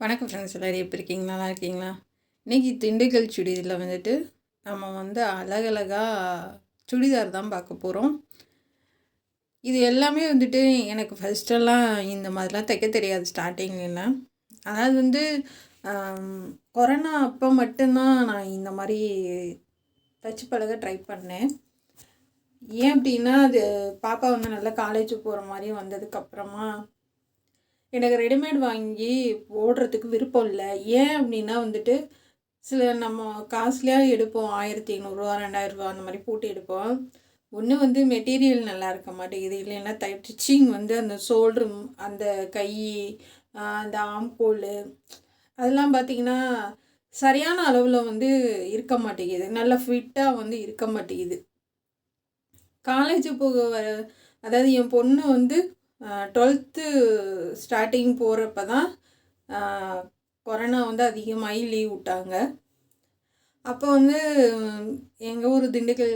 வணக்கம் ஃப்ரெண்ட்ஸ் எல்லோரும் எப்படி இருக்கீங்க? நல்லா இருக்கீங்களா? இன்றைக்கி திண்டுக்கல் சுடிதாரில் வந்துட்டு நம்ம வந்து அழகழகாக சுடிதார் தான் பார்க்க போகிறோம் இது எல்லாமே வந்துட்டு எனக்கு ஃபஸ்ட்டெல்லாம் இந்த மாதிரிலாம் தைக்க தெரியாது ஸ்டார்டிங்லாம் அதாவது வந்து கொரோனா அப்போ மட்டும்தான் நான் இந்த மாதிரி தச்சு பழக ட்ரை பண்ணேன். ஏன் அப்படின்னா அது பாப்பா வந்து நல்லா காலேஜ் போகிற மாதிரி வந்ததுக்கப்புறமா எனக்கு ரெடிமேட் வாங்கி ஓடுறதுக்கு விருப்பம் இல்லை. ஏன் அப்படின்னா வந்துட்டு சில நம்ம காஸ்ட்லியாக எடுப்போம். ஆயிரத்தி ஐநூறுரூவா ரெண்டாயிரரூவா அந்த மாதிரி போட்டு எடுப்போம். ஒன்று வந்து மெட்டீரியல் நல்லா இருக்க மாட்டேங்குது. இல்லைன்னா தை ஸ்டிச்சிங் வந்து அந்த ஷோல்ட்ரு அந்த கை அந்த ஆம்கோல் அதெல்லாம் பார்த்திங்கன்னா சரியான அளவில் வந்து இருக்க மாட்டேங்குது. நல்லா ஃபிட்டாக வந்து இருக்க மாட்டேங்குது. காலேஜ் போக வர அதாவது என் பொண்ணு வந்து டுவெல்த்து ஸ்டார்டிங் போகிறப்ப தான் கொரோனா வந்து அதிகமாகி லீவ் விட்டாங்க. அப்போ வந்து எங்கள் ஊர் திண்டுக்கல்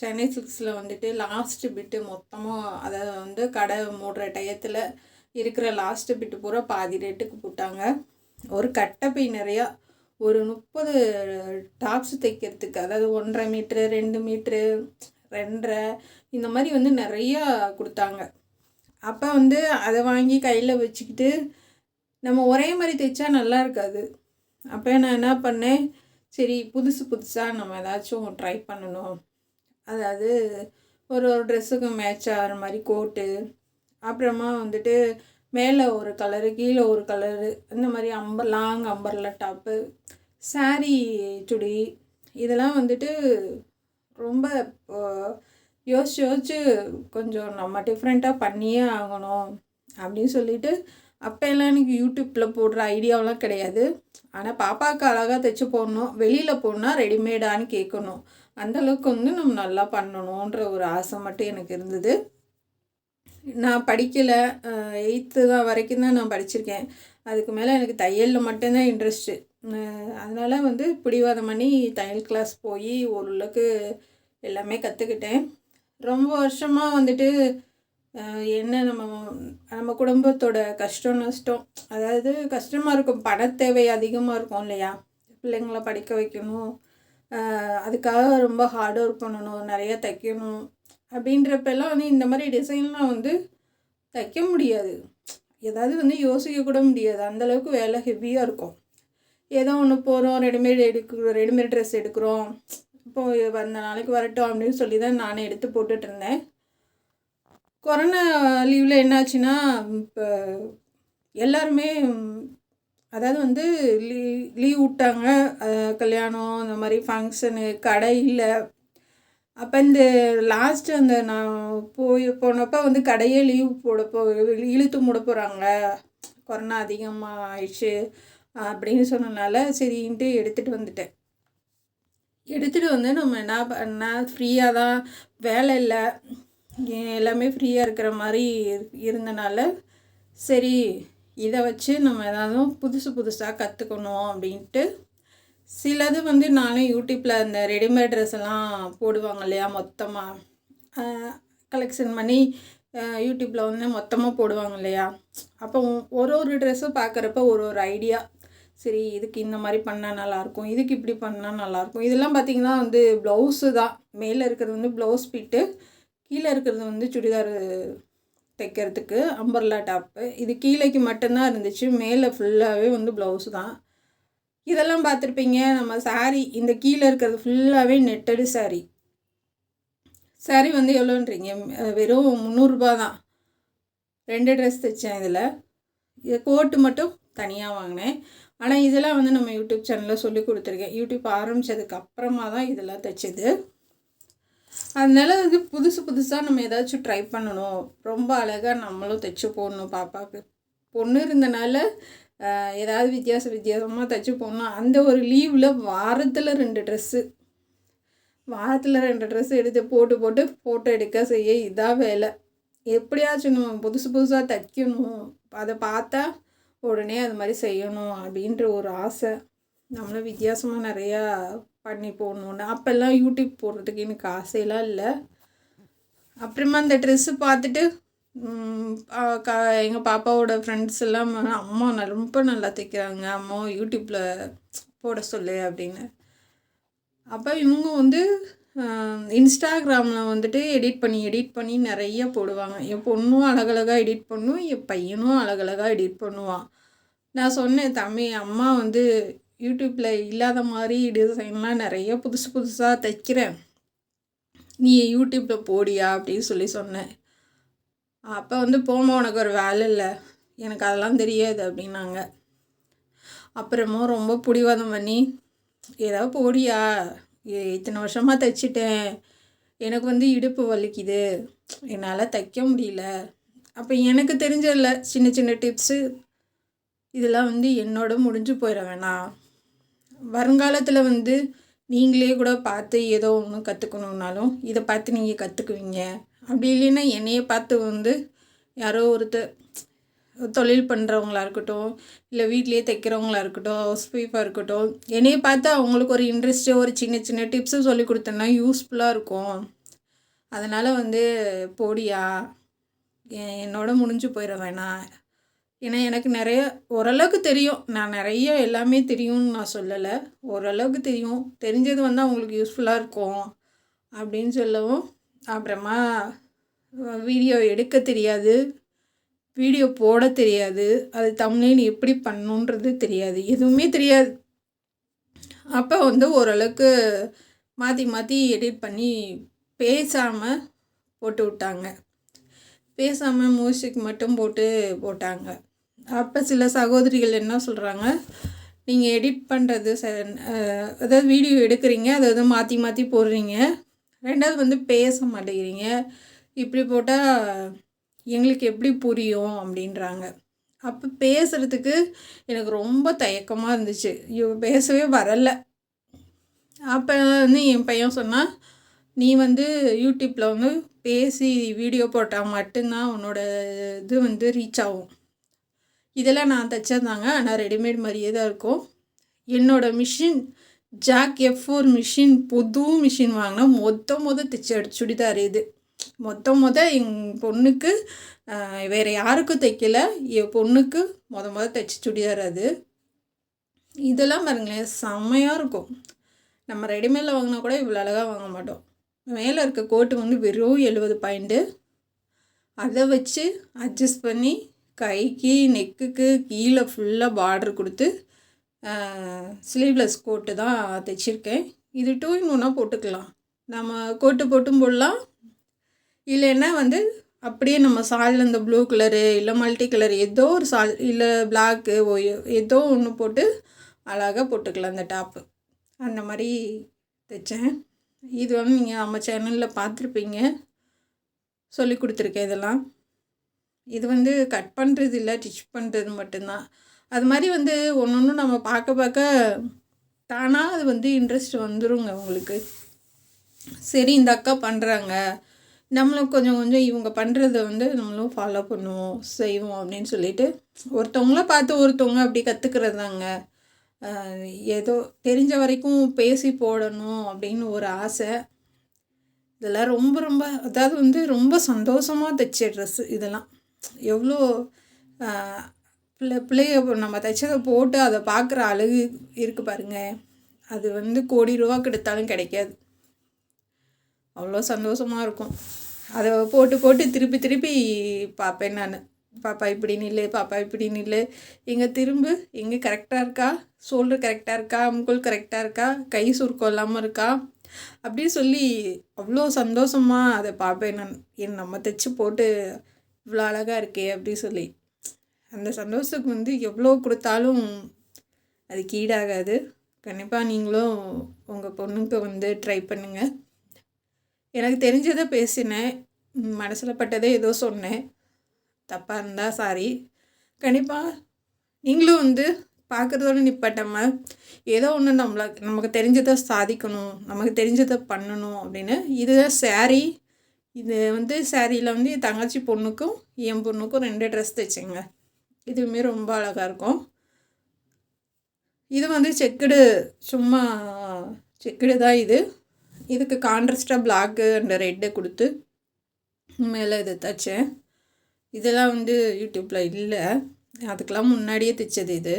சென்னை சில்க்ஸில் வந்துட்டு லாஸ்ட்டு பிட்டு மொத்தமாக அதை வந்து கடை மூடுற டயத்தில் இருக்கிற லாஸ்ட்டு பிட்டு பூரா பாதி ரேட்டுக்கு போட்டாங்க. ஒரு கட்டப்பை நிறையா ஒரு முப்பது டாப்ஸ் தைக்கிறதுக்கு அதாவது ஒன்றரை மீட்ரு ரெண்டு மீட்ரு ரெண்டரை இந்த மாதிரி வந்து நிறையா கொடுத்தாங்க. அப்போ வந்து அதை வாங்கி கையில் வச்சுக்கிட்டு நம்ம ஒரே மாதிரி தைச்சா நல்லா இருக்காது. அப்போ நான் என்ன பண்ணேன்? சரி புதுசு புதுசாக நம்ம ஏதாச்சும் ட்ரை பண்ணணும். அதாவது ஒரு ஒரு ட்ரெஸ்ஸுக்கு மேட்ச் ஆகிற மாதிரி கோட்டு அப்புறமா வந்துட்டு மேலே ஒரு கலரு கீழே ஒரு கலரு இந்த மாதிரி அம்பர் லாங் அம்பர்ல டாப்பு சாரீ சுடி இதெல்லாம் வந்துட்டு ரொம்ப இப்போ யோசிச்சு யோசிச்சு கொஞ்சம் நம்ம டிஃப்ரெண்ட்டாக பண்ணியே ஆகணும் அப்படின்னு சொல்லிட்டு அப்போ எல்லாம் எனக்கு யூடியூப்பில் போடுற ஐடியாவெலாம் கிடையாது. ஆனால் பாப்பாவுக்கு அழகாக தைச்சு போடணும் வெளியில் போடணும் ரெடிமேடான்னு கேட்கணும். அந்தளவுக்கு வந்து நம்ம நல்லா பண்ணணுன்ற ஒரு ஆசை மட்டும் எனக்கு இருந்தது. நான் படிக்கலை. எயித்து தான் வரைக்கும் தான் நான் படிச்சிருக்கேன். அதுக்கு மேலே எனக்கு தையலில் மட்டும்தான் இன்ட்ரெஸ்ட்டு அதனால் வந்து பிடிவாதம் பண்ணி தையல் கிளாஸ் போய் ஓரளவுக்கு எல்லாமே கற்றுக்கிட்டேன் ரொம்ப வருஷமாக வந்துட்டு என்ன நம்ம நம்ம குடும்பத்தோட கஷ்டம் நஷ்டம் அதாவது கஷ்டமாக இருக்கும் பண தேவை அதிகமாக இருக்கும் இல்லையா? பிள்ளைங்கள படிக்க வைக்கணும் அதுக்காக ரொம்ப ஹார்ட் ஒர்க் பண்ணணும் நிறைய தைக்கணும் அப்படின்றப்பெல்லாம் வந்து இந்த மாதிரி டிசைன்லாம் வந்து தைக்க முடியாது. ஏதாவது வந்து யோசிக்க கூட முடியாது. அந்தளவுக்கு வேலை ஹெவியாக இருக்கும். ஏதோ ஒன்று போகிறோம் ரெடிமேட் எடுக்கிறோம் ரெடிமேட் ட்ரெஸ் எடுக்கிறோம் இப்போது வந்த நாளைக்கு வரட்டும் அப்படின்னு சொல்லி தான் நானே எடுத்து போட்டுட்டு இருந்தேன் கொரோனா லீவில் என்னாச்சுன்னா இப்போ எல்லாருமே அதாவது வந்து லீ லீவ் விட்டாங்க. கல்யாணம் அந்த மாதிரி ஃபங்க்ஷனு கடை இல்லை. அப்போ இந்த லாஸ்ட்டு அந்த நான் போய் போனப்போ வந்து கடையே லீவ் போட போ இழுத்து மூட போகிறாங்க கொரோனா அதிகமாக ஆயிடுச்சு அப்படின்னு சொன்னனால சரின்ட்டு எடுத்துகிட்டு வந்துட்டேன். எடுத்துகிட்டு வந்து நம்ம என்ன பண்ண ஃப்ரீயாக தான் வேலை இல்லை. எல்லாமே ஃப்ரீயாக இருக்கிற மாதிரி இரு- இருந்தனால சரி இதை வச்சு நம்ம ஏதாவது புதுசு புதுசாக கற்றுக்கணும் அப்படின்ட்டு சிலது வந்து நானே யூடியூப்பில் அந்த ரெடிமேட் ட்ரெஸ் எல்லாம் போடுவாங்க இல்லையா மொத்தமாக கலெக்ஷன் பண்ணி யூடியூப்பில் வந்து மொத்தமாக போடுவாங்க இல்லையா. அப்போ ஒரு ஒரு ட்ரெஸ்ஸும் பார்க்குறப்ப ஒரு ஒரு ஐடியா சரி இதுக்கு இந்த மாதிரி பண்ணால் நல்லாயிருக்கும் இதுக்கு இப்படி பண்ணால் நல்லாயிருக்கும் இதெல்லாம் பார்த்திங்கன்னா வந்து ப்ளவுஸு தான். மேலே இருக்கிறது வந்து ப்ளவுஸ் பிட்டு கீழே இருக்கிறது வந்து சுடிதார் தைக்கிறதுக்கு அம்பர்லா டாப்பு இது கீழேக்கு மட்டும்தான் இருந்துச்சு. மேலே ஃபுல்லாகவே வந்து ப்ளவுஸு தான். இதெல்லாம் பார்த்துருப்பீங்க நம்ம saree இந்த கீழே இருக்கிறது ஃபுல்லாகவே நெட்டடு saree. Saree வந்து எவ்வளோன்றீங்க? வெறும் முந்நூறுரூபா தான். ரெண்டு ட்ரெஸ் தைச்சேன் இதில். இது கோட்டு மட்டும் தனியாக வாங்கினேன். ஆனால் இதெல்லாம் வந்து நம்ம யூடியூப் சேனலில் சொல்லி கொடுத்துருக்கேன். யூடியூப் ஆரம்பித்ததுக்கு அப்புறமா தான் இதெல்லாம் தைச்சது. அதனால வந்து புதுசு புதுசாக நம்ம ஏதாச்சும் ட்ரை பண்ணணும். ரொம்ப அழகாக நம்மளும் தைச்சு போடணும். பாப்பாவுக்கு பொண்ணு இருந்தனால ஏதாவது வித்தியாச வித்தியாசமாக தைச்சு போடணும். அந்த ஒரு லீவில் வாரத்தில் ரெண்டு ட்ரெஸ்ஸு வாரத்தில் ரெண்டு ட்ரெஸ் எடுத்து போட்டு போட்டு ஃபோட்டோ எடுக்க செய்ய இதான் வேலை. எப்படியாச்சும் நம்ம புதுசு புதுசாக தைக்கணும். அதை பார்த்தா உடனே அது மாதிரி செய்யணும் அப்படின்ற ஒரு ஆசை. நம்மளும் வித்தியாசமாக நிறையா பண்ணி போடணுன்னு அப்போல்லாம் யூடியூப் போடுறதுக்கு எனக்கு ஆசையெல்லாம் இல்லை. அப்புறமா அந்த ட்ரெஸ்ஸு பார்த்துட்டு எங்கள் பாப்பாவோட ஃப்ரெண்ட்ஸ் எல்லாம் அம்மா ரொம்ப நல்லா தைக்கிறாங்க. அம்மா யூடியூப்பில் போட சொல்லு அப்படின்னு. அப்போ இவங்க வந்து இன்ஸ்டாகிராமில் வந்துட்டு எடிட் பண்ணி எடிட் பண்ணி நிறைய போடுவாங்க. என் பொண்ணும் அழகழகாக எடிட் பண்ணும் என் பையனும் அழகழகாக எடிட் பண்ணுவான் நான் சொன்னேன் தம்பி அம்மா வந்து யூடியூப்பில் இல்லாத மாதிரி டிசைன்லாம் நிறைய புதுசு புதுசாக தைக்கிறேன். நீ யூடியூப்பில் போடியா? அப்படின்னு சொல்லி சொன்னேன். அப்போ வந்து போமா உனக்கு ஒரு வேலை இல்லை. எனக்கு அதெல்லாம் தெரியாது அப்படின்னாங்க. அப்புறமா ரொம்ப பிடிவாதம் பண்ணி ஏதாவது போடியா? இத்தனை வருஷமாக தைச்சிட்டேன். எனக்கு வந்து இடுப்பு வலிக்குது. என்னால் தைக்க முடியல. அப்போ எனக்கு தெரிஞ்சதில்ல சின்ன சின்ன டிப்ஸு இதெல்லாம் வந்து என்னோட முடிஞ்சு போயிட வேணாம் வருங்காலத்தில் வந்து நீங்களே கூட பார்த்து ஏதோ ஒன்று கற்றுக்கணுன்னாலும் இதை பார்த்து நீங்கள் கற்றுக்குவீங்க அப்படி இல்லைன்னா என்னையை பார்த்து வந்து யாரோ ஒருத்தர் தொழில் பண்ணுறவங்களா இருக்கட்டும் இல்லை வீட்லேயே தைக்கிறவங்களா இருக்கட்டும் ஹவுஸ் ஒய்ஃபாக இருக்கட்டும் என்னைய பார்த்து அவங்களுக்கு ஒரு இன்ட்ரெஸ்ட்டு ஒரு சின்ன சின்ன டிப்ஸும் சொல்லி கொடுத்தேன்னா யூஸ்ஃபுல்லாக இருக்கும். அதனால் வந்து போடியா என்னோட முடிஞ்சு போயிட வேணாம். ஏன்னா எனக்கு நிறைய ஓரளவுக்கு தெரியும். நான் நிறைய எல்லாமே தெரியும்னு நான் சொல்லலை. ஓரளவுக்கு தெரியும். தெரிஞ்சது வந்து அவங்களுக்கு யூஸ்ஃபுல்லாக இருக்கும். அப்படின்னு சொல்லவும் அப்புறமா வீடியோ எடுக்க தெரியாது. வீடியோ போட தெரியாது. அது தமிழில் எப்படி பண்ணணுன்றது தெரியாது. எதுவுமே தெரியாது. அப்போ வந்து ஓரளவுக்கு மாற்றி மாற்றி எடிட் பண்ணி பேசாமல் போட்டு விட்டாங்க. பேசாமல் மியூசிக் மட்டும் போட்டு போட்டாங்க. அப்போ சில சகோதரிகள் என்ன சொல்கிறாங்க நீங்கள் எடிட் பண்ணுறது ச அதாவது வீடியோ எடுக்கிறீங்க அதை வந்து மாற்றி மாற்றி போடுறீங்க. ரெண்டாவது வந்து பேச மாட்டேங்கிறீங்க. இப்படி போட்டால் எங்களுக்கு எப்படி புரியும் அப்படின்றாங்க. அப்போ பேசுகிறதுக்கு எனக்கு ரொம்ப தயக்கமாக இருந்துச்சு. ஐயோ பேசவே வரலை. அப்போ வந்து என் பையன் சொன்னான் நீ வந்து யூடியூப்பில் வந்து பேசி வீடியோ போட்டால் மட்டும்தான் உன்னோட இது வந்து ரீச் ஆகும். இதெல்லாம் நான் தைச்சதாங்க ஆனால் ரெடிமேட் மாதிரியே தான் இருக்கும். என்னோடய machine Jack F four machine புது மிஷின் வாங்கினா மொத்த மொதல் தைச்ச சுடிதார் இது மொத்த மொத என் பொண்ணுக்கு வேறு யாருக்கும் தைக்கல. என் பொண்ணுக்கு மொத மொத தைச்ச சுடிதார் அது. இதெல்லாம் பாருங்களேன் செம்மையாக இருக்கும். நம்ம ரெடிமேடில் வாங்கினா கூட இவ்வளோ அழகாக வாங்க மாட்டோம். மேலே இருக்க கோட்டு வந்து வெறும் எழுபது பாயிண்ட்டு அதை வச்சு அட்ஜஸ்ட் பண்ணி கைக்கு நெக்குக்கு கீழே ஃபுல்லாக பார்டர் கொடுத்து ஸ்லீவ்லெஸ் கோட்டு தான் தைச்சிருக்கேன். இது டூ இன் ஒன்னாக போட்டுக்கலாம். நம்ம கோட்டு போட்டும் போடலாம் இல்லைன்னா வந்து அப்படியே நம்ம சாலில் இந்த ப்ளூ கலரு இல்லை மல்டி கலர் ஏதோ ஒரு சால் இல்லை பிளாக்கு ஏதோ ஒன்று போட்டு அழகாக போட்டுக்கலாம் அந்த டாப்பு அந்த மாதிரி தைச்சேன். இது வந்து நீங்கள் நம்ம சேனலில் பார்த்துருப்பீங்க. சொல்லி கொடுத்துருக்கேன் இதெல்லாம். இது வந்து கட் பண்ணுறது இல்லை டிச் பண்ணுறது மட்டும்தான். அது மாதிரி வந்து ஒன்று ஒன்று நம்ம பார்க்க பார்க்க தானாக அது வந்து இன்ட்ரெஸ்ட் வந்துருங்க உங்களுக்கு. சரி இந்த அக்கா பண்ணுறாங்க நம்மளும் கொஞ்சம் கொஞ்சம் இவங்க பண்ணுறத வந்து நம்மளும் ஃபாலோ பண்ணுவோம் செய்வோம் அப்படின்னு சொல்லிட்டு ஒருத்தவங்கள பார்த்து ஒருத்தவங்க அப்படி கற்றுக்கிறது தாங்க ஏதோ தெரிஞ்ச வரைக்கும் பேசி போடணும் அப்படின்னு ஒரு ஆசை. இதெல்லாம் ரொம்ப ரொம்ப அதாவது வந்து ரொம்ப சந்தோஷமாக தைச்ச ட்ரெஸ்ஸு இதெல்லாம். எவ்வளோ பிள்ளை பிள்ளைய நம்ம தைச்சதை போட்டு அதை பார்க்குற அழகு இருக்குது பாருங்கள் அது வந்து கோடி ரூபா கிடைத்தாலும் கிடைக்காது. அவ்வளோ சந்தோஷமாக இருக்கும். அதை போட்டு போட்டு திருப்பி திருப்பி பார்ப்பேன் நான். பாப்பா இப்படி நில்லு பாப்பா இப்படி நில்லு. இங்கே திரும்பு எங்கே கரெக்டாக இருக்கா? ஷோல்டர் கரெக்டாக இருக்கா? அமுக்குள் கரெக்டாக இருக்கா? கை சுருக்கம் இல்லாமல் இருக்கா? அப்படி சொல்லி அவ்வளோ சந்தோஷமாக அதை பார்ப்பேன் நான். என் நம்ம தைச்சு போட்டு இவ்வளோ அழகாக இருக்கே அப்படி சொல்லி. அந்த சந்தோஷத்துக்கு வந்து எவ்வளோ கொடுத்தாலும் அதுக்கு ஈடாகாது கண்டிப்பாக நீங்களும் உங்கள் பொண்ணுக்கு வந்து ட்ரை பண்ணுங்கள் எனக்கு தெரிஞ்சதை பேசினேன். மனசில் பட்டதே ஏதோ சொன்னேன். தப்பாக இருந்தால் சாரி கண்டிப்பாக நீங்களும் வந்து பார்க்குறதோட நிப்பாட்டாமல் ஏதோ ஒன்று நம்மள நமக்கு தெரிஞ்சதை சாதிக்கணும் நமக்கு தெரிஞ்சதை பண்ணணும் அப்படின்னு. இதுதான் சேரீ இது வந்து சாரியில் வந்து என் தங்கச்சி பொண்ணுக்கும் என் பொண்ணுக்கும் ரெண்டு ட்ரெஸ் தைச்சேங்க. இதுவுமே ரொம்ப அழகாக இருக்கும். இது வந்து செக்குடு சும்மா செக்குடு தான் இது. இதுக்கு கான்ட்ரஸ்டாக பிளாக்கு அண்ட் ரெட்டு கொடுத்து மேலே இதை தைச்சேன். இதெல்லாம் வந்து யூடியூப்பில் இல்லை. அதுக்கெலாம் முன்னாடியே தைச்சது இது.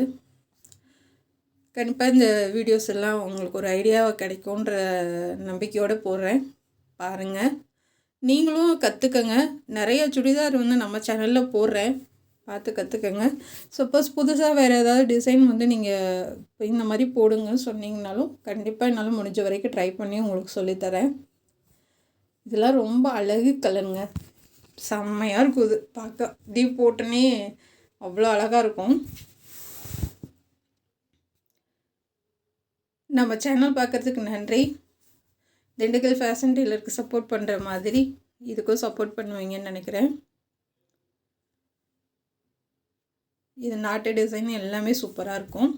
கண்டிப்பாக இந்த வீடியோஸ் எல்லாம் உங்களுக்கு ஒரு ஐடியாவை கிடைக்குன்ற நம்பிக்கையோடு போடுறேன். பாருங்கள் நீங்களும் கற்றுக்கங்க நிறைய சுடிதார் வந்து நம்ம சேனலில் போடுறேன். பார்த்து கற்றுக்கங்க சப்போஸ் புதுசாக வேறு ஏதாவது டிசைன் வந்து நீங்கள் இந்த மாதிரி போடுங்கன்னு சொன்னீங்கனாலும் கண்டிப்பாக என்னால் முடிஞ்ச வரைக்கும் ட்ரை பண்ணி உங்களுக்கு சொல்லித்தரேன் இதெல்லாம் ரொம்ப அழகு கலருங்க. செம்மையாக இருக்கும் இது பார்க்க. தீப் போட்டோன்னே அவ்வளோ அழகாக இருக்கும். நம்ம சேனல் பார்க்குறதுக்கு நன்றி. திண்டுக்கல் ஃபேஷன் டீலருக்கு சப்போர்ட் பண்ணுற மாதிரி இதுக்கும் சப்போர்ட் பண்ணுவீங்கன்னு நினைக்கிறேன். இது நாட்டு டிசைன் எல்லாமே சூப்பராக இருக்கும்.